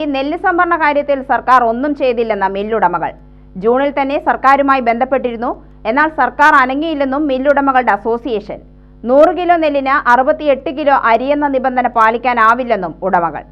ഈ നെല്ല് സംഭരണ കാര്യത്തിൽ സർക്കാർ ഒന്നും ചെയ്തില്ലെന്ന മില്ലുടമകൾ. ജൂണിൽ തന്നെ സർക്കാരുമായി ബന്ധപ്പെട്ടിരുന്നു. എന്നാൽ സർക്കാർ അനങ്ങിയില്ലെന്നും മില്ലുടമകളുടെ അസോസിയേഷൻ. നൂറ് കിലോ നെല്ലിന് അറുപത്തിയെട്ട് കിലോ അരിയെന്ന നിബന്ധന പാലിക്കാനാവില്ലെന്നും ഉടമകൾ.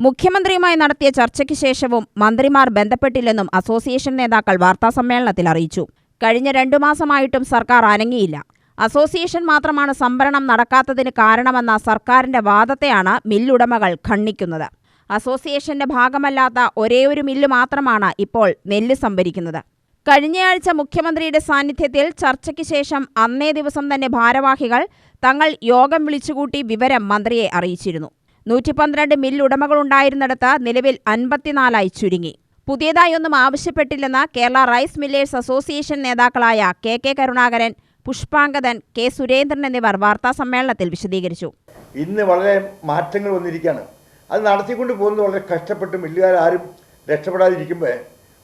മുഖ്യമന്ത്രിയുമായി നടത്തിയ ചർച്ചയ്ക്ക് ശേഷവും മന്ത്രിമാർ ബന്ധപ്പെട്ടില്ലെന്നും അസോസിയേഷൻ നേതാക്കൾ വാർത്താസമ്മേളനത്തിൽ അറിയിച്ചു. കഴിഞ്ഞ രണ്ടു മാസമായിട്ടും സർക്കാർ അനങ്ങിയില്ല. അസോസിയേഷൻ മാത്രമാണ് സംഭരണം നടക്കാത്തതിന് കാരണമെന്ന സർക്കാരിന്റെ വാദത്തെയാണ് മില്ലുടമകൾ ഖണ്ഡിക്കുന്നത്. അസോസിയേഷന്റെ ഭാഗമല്ലാത്ത ഒരേയൊരു മില്ല് മാത്രമാണ് ഇപ്പോൾ നെല്ല് സംഭരിക്കുന്നത്. കഴിഞ്ഞയാഴ്ച മുഖ്യമന്ത്രിയുടെ സാന്നിധ്യത്തിൽ ചർച്ചയ്ക്ക് ശേഷം അന്നേ ദിവസം തന്നെ ഭാരവാഹികൾ തങ്ങൾ യോഗം വിളിച്ചുകൂട്ടി വിവരം മന്ത്രിയെ അറിയിച്ചിരുന്നു. നൂറ്റി പന്ത്രണ്ട് മില്ലുടമകളുണ്ടായിരുന്നിടത്ത് നിലവിൽ അൻപത്തിനാലായി ചുരുങ്ങി. പുതിയതായി ഒന്നും ആവശ്യപ്പെട്ടില്ലെന്ന് കേരള റൈസ് മില്ലേഴ്സ് അസോസിയേഷൻ നേതാക്കളായ K K Karunakaran Pushpangadan K Surendran എന്നിവർ വാർത്താസമ്മേളനത്തിൽ വിശദീകരിച്ചു. ഇന്ന് വളരെ മാറ്റങ്ങൾ വന്നിരിക്കുകയാണ്. അത് നടത്തിക്കൊണ്ട് പോകുന്നത് വളരെ കഷ്ടപ്പെട്ട് മില്ലുകാരും രക്ഷപ്പെടാതിരിക്കുമ്പോൾ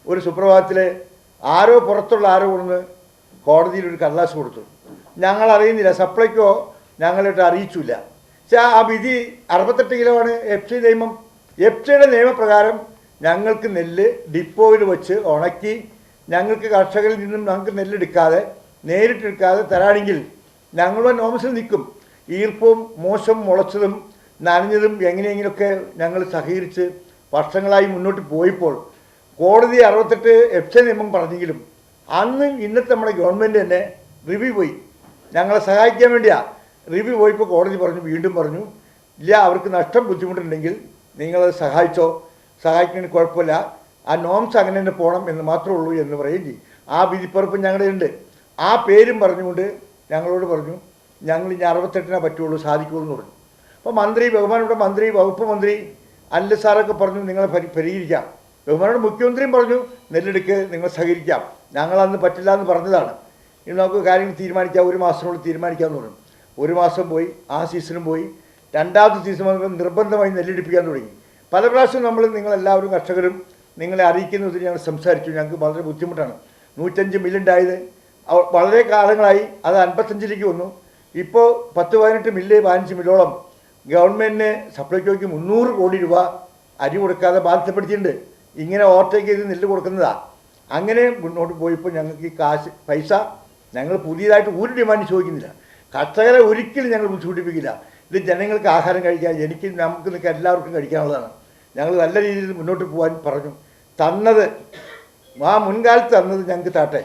ഒരു സുപ്രഭാതത്തിൽ ആരോ പുറത്തുള്ള ആരോ കൊണ്ടുവന്ന് കോടതിയിൽ ഒരു കടലാസ് കൊടുത്തു. ഞങ്ങൾ അറിയുന്നില്ല സപ്ലൈക്കോ ഞങ്ങളിട്ട് അറിയിച്ചില്ല. പക്ഷേ ആ വിധി അറുപത്തെട്ട് കിലോ ആണ് എഫ് സി നിയമം. എഫ് സിയുടെ നിയമപ്രകാരം ഞങ്ങൾക്ക് നെല്ല് ഡിപ്പോയിൽ വെച്ച് ഉണക്കി ഞങ്ങൾക്ക് കർഷകരിൽ നിന്നും ഞങ്ങൾക്ക് നെല്ലെടുക്കാതെ നേരിട്ടെടുക്കാതെ തരാണെങ്കിൽ ഞങ്ങളുടെ നോമസിൽ നിൽക്കും. ഈർപ്പവും മോശം മുളച്ചതും നനഞ്ഞതും എങ്ങനെയെങ്കിലുമൊക്കെ ഞങ്ങൾ സഹകരിച്ച് വർഷങ്ങളായി മുന്നോട്ട് പോയപ്പോൾ കോടതി അറുപത്തെട്ട് എഫ് സി നിയമം പറഞ്ഞെങ്കിലും അന്ന് ഇന്നത്തെ നമ്മുടെ ഗവൺമെന്റ് തന്നെ റിവ്യൂ പോയി. ഞങ്ങളെ സഹായിക്കാൻ വേണ്ടിയാ റിവ്യൂ പോയപ്പോൾ കോടതി പറഞ്ഞു വീണ്ടും പറഞ്ഞു ഇല്ല അവർക്ക് നഷ്ടം ബുദ്ധിമുട്ടുണ്ടെങ്കിൽ നിങ്ങളത് സഹായിച്ചോ സഹായിക്കുന്നതിന് കുഴപ്പമില്ല ആ നോംസ് അങ്ങനെ തന്നെ പോകണം എന്ന് മാത്രമേ ഉള്ളൂ എന്ന് പറയുകയും ചെയ്യും. ആ വിധിപ്പറപ്പ് ഞങ്ങളുടെ ഉണ്ട്. ആ പേരും പറഞ്ഞുകൊണ്ട് ഞങ്ങളോട് പറഞ്ഞു ഞങ്ങൾ ഇനി അറുപത്തെട്ടിനെ പറ്റുള്ളൂ സാധിക്കുള്ളൂ എന്ന് പറഞ്ഞു. അപ്പോൾ മന്ത്രി ബഹുമാനപ്പെട്ട മന്ത്രി വകുപ്പ് മന്ത്രി അല്ല സാറൊക്കെ പറഞ്ഞു നിങ്ങളെ പരി പരിഹരിക്കാം ബഹുമാനപ്പെട്ട മുഖ്യമന്ത്രിയും പറഞ്ഞു നെല്ലെടുക്ക് നിങ്ങൾ സഹകരിക്കാം. ഞങ്ങളന്ന് പറ്റില്ല എന്ന് പറഞ്ഞതാണ്. ഇനി നമുക്ക് കാര്യങ്ങൾ തീരുമാനിക്കാം ഒരു മാസത്തിനുള്ളിൽ തീരുമാനിക്കാമെന്ന് പറഞ്ഞു. ഒരു മാസം പോയി ആ സീസണും പോയി. രണ്ടാമത്തെ സീസൺ വന്നപ്പോൾ നിർബന്ധമായി നെല്ലെടുപ്പിക്കാൻ തുടങ്ങി. പല പ്രാവശ്യം നമ്മൾ നിങ്ങളെല്ലാവരും കർഷകരും നിങ്ങളെ അറിയിക്കുന്നതിന് ഞങ്ങൾ സംസാരിച്ചു. ഞങ്ങൾക്ക് വളരെ ബുദ്ധിമുട്ടാണ്. നൂറ്റഞ്ച് മില്ലുണ്ടായത് വളരെ കാലങ്ങളായി അത് അൻപത്തഞ്ചിലേക്ക് വന്നു. ഇപ്പോൾ പത്ത് പതിനെട്ട് മില്ല് പതിനഞ്ച് മില്ലോളം ഗവൺമെന്റിന് സപ്ലൈക്കോയ്ക്ക് മുന്നൂറ് കോടി രൂപ അരി കൊടുക്കാതെ ബാധ്യപ്പെടുത്തിയിട്ടുണ്ട്. ഇങ്ങനെ ഓവർടേക്ക് ചെയ്ത് നെല്ല് കൊടുക്കുന്നതാ. അങ്ങനെ മുന്നോട്ട് പോയപ്പോൾ ഞങ്ങൾക്ക് ഈ കാശ് പൈസ ഞങ്ങൾ പുതിയതായിട്ട് ഒരു ഡിമാൻഡ് ചോദിക്കുന്നില്ല. കർഷകരെ ഒരിക്കലും ഞങ്ങൾ ബുദ്ധിമുട്ടിപ്പിക്കില്ല. ഇത് ജനങ്ങൾക്ക് ആഹാരം കഴിക്കാൻ എനിക്ക് നമുക്ക് നിൽക്കാൻ എല്ലാവർക്കും കഴിക്കാനുള്ളതാണ്. ഞങ്ങൾ നല്ല രീതിയിൽ മുന്നോട്ട് പോകാൻ പറഞ്ഞു. തന്നത് ആ മുൻകാലത്ത് തന്നത് ഞങ്ങൾക്ക് താട്ടെ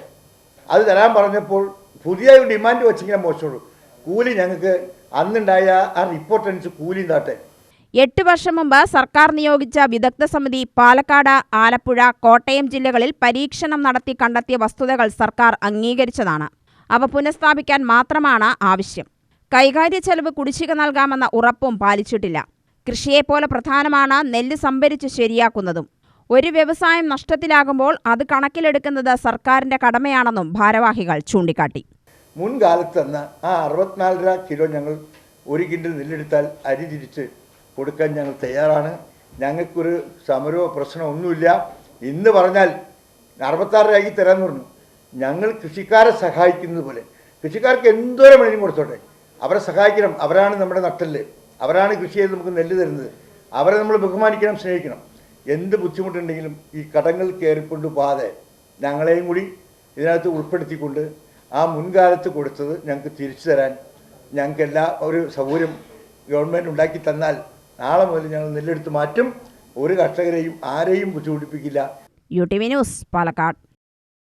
അത് തരാൻ പറഞ്ഞപ്പോൾ പുതിയ ഡിമാൻഡ് വെച്ചിങ്ങനെ മോശമുള്ളൂ. കൂലി ഞങ്ങൾക്ക് അന്നുണ്ടായ ആ റിപ്പോർട്ട് അനുസരിച്ച് കൂലി താട്ടെ എട്ട് വർഷം മുമ്പ് സർക്കാർ നിയോഗിച്ച വിദഗ്ധ സമിതി പാലക്കാട് ആലപ്പുഴ കോട്ടയം ജില്ലകളിൽ പരീക്ഷണം നടത്തി കണ്ടെത്തിയ വസ്തുതകൾ സർക്കാർ അംഗീകരിച്ചതാണ്. അവ പുനഃസ്ഥാപിക്കാൻ മാത്രമാണ് ആവശ്യം. കൈകാര്യ ചെലവ് കുടിശ്ശിക നൽകാമെന്ന ഉറപ്പും പാലിച്ചിട്ടില്ല. കൃഷിയെപ്പോലെ പ്രധാനമാണ് നെല്ല് സംഭരിച്ച് ശരിയാക്കുന്നതും. ഒരു വ്യവസായം നഷ്ടത്തിലാകുമ്പോൾ അത് കണക്കിലെടുക്കുന്നത് സർക്കാരിന്റെ കടമയാണെന്നും ഭാരവാഹികൾ ചൂണ്ടിക്കാട്ടി. മുൻകാലത്ത് തന്ന ആ രൂപ കിലോ ഞങ്ങൾ ഒരു കിൻഡിൽ നെല്ലെടുത്താൽ അരി തിരിച്ച് കൊടുക്കാൻ ഞങ്ങൾ തയ്യാറാണ്. ഞങ്ങൾക്കൊരു സമരമോ പ്രശ്നമോ ഒന്നുമില്ല. ഇന്ന് പറഞ്ഞാൽ അറുപത്താറ് രൂപയ്ക്ക് തരാമെന്ന് പറഞ്ഞു. ഞങ്ങൾ കൃഷിക്കാരെ സഹായിക്കുന്നത് പോലെ. കൃഷിക്കാർക്ക് എന്തോരം വേണമെങ്കിലും കൊടുത്തോട്ടെ. അവരെ സഹായിക്കണം. അവരാണ് നമ്മുടെ നട്ടൽ അവരാണ് കൃഷി ചെയ്ത് നമുക്ക് നെല്ല് തരുന്നത്. അവരെ നമ്മൾ ബഹുമാനിക്കണം സ്നേഹിക്കണം. എന്ത് ബുദ്ധിമുട്ടുണ്ടെങ്കിലും ഈ കടങ്ങൾ കയറിക്കൊണ്ട് പോകാതെ ഞങ്ങളെയും കൂടി ഇതിനകത്ത് ഉൾപ്പെടുത്തിക്കൊണ്ട് ആ മുൻകാലത്ത് കൊടുത്തത് ഞങ്ങൾക്ക് തിരിച്ചു തരാൻ ഞങ്ങൾക്ക് എല്ലാ ഒരു സൗകര്യം ഗവൺമെന്റ് ഉണ്ടാക്കി തന്നാൽ നാളെ മുതൽ ഞങ്ങൾ നെല്ലെടുത്ത് മാറ്റും. ഒരു കർഷകരെയും ആരെയും ബുദ്ധിമുട്ടിപ്പിക്കില്ല. U T V news Palakkad.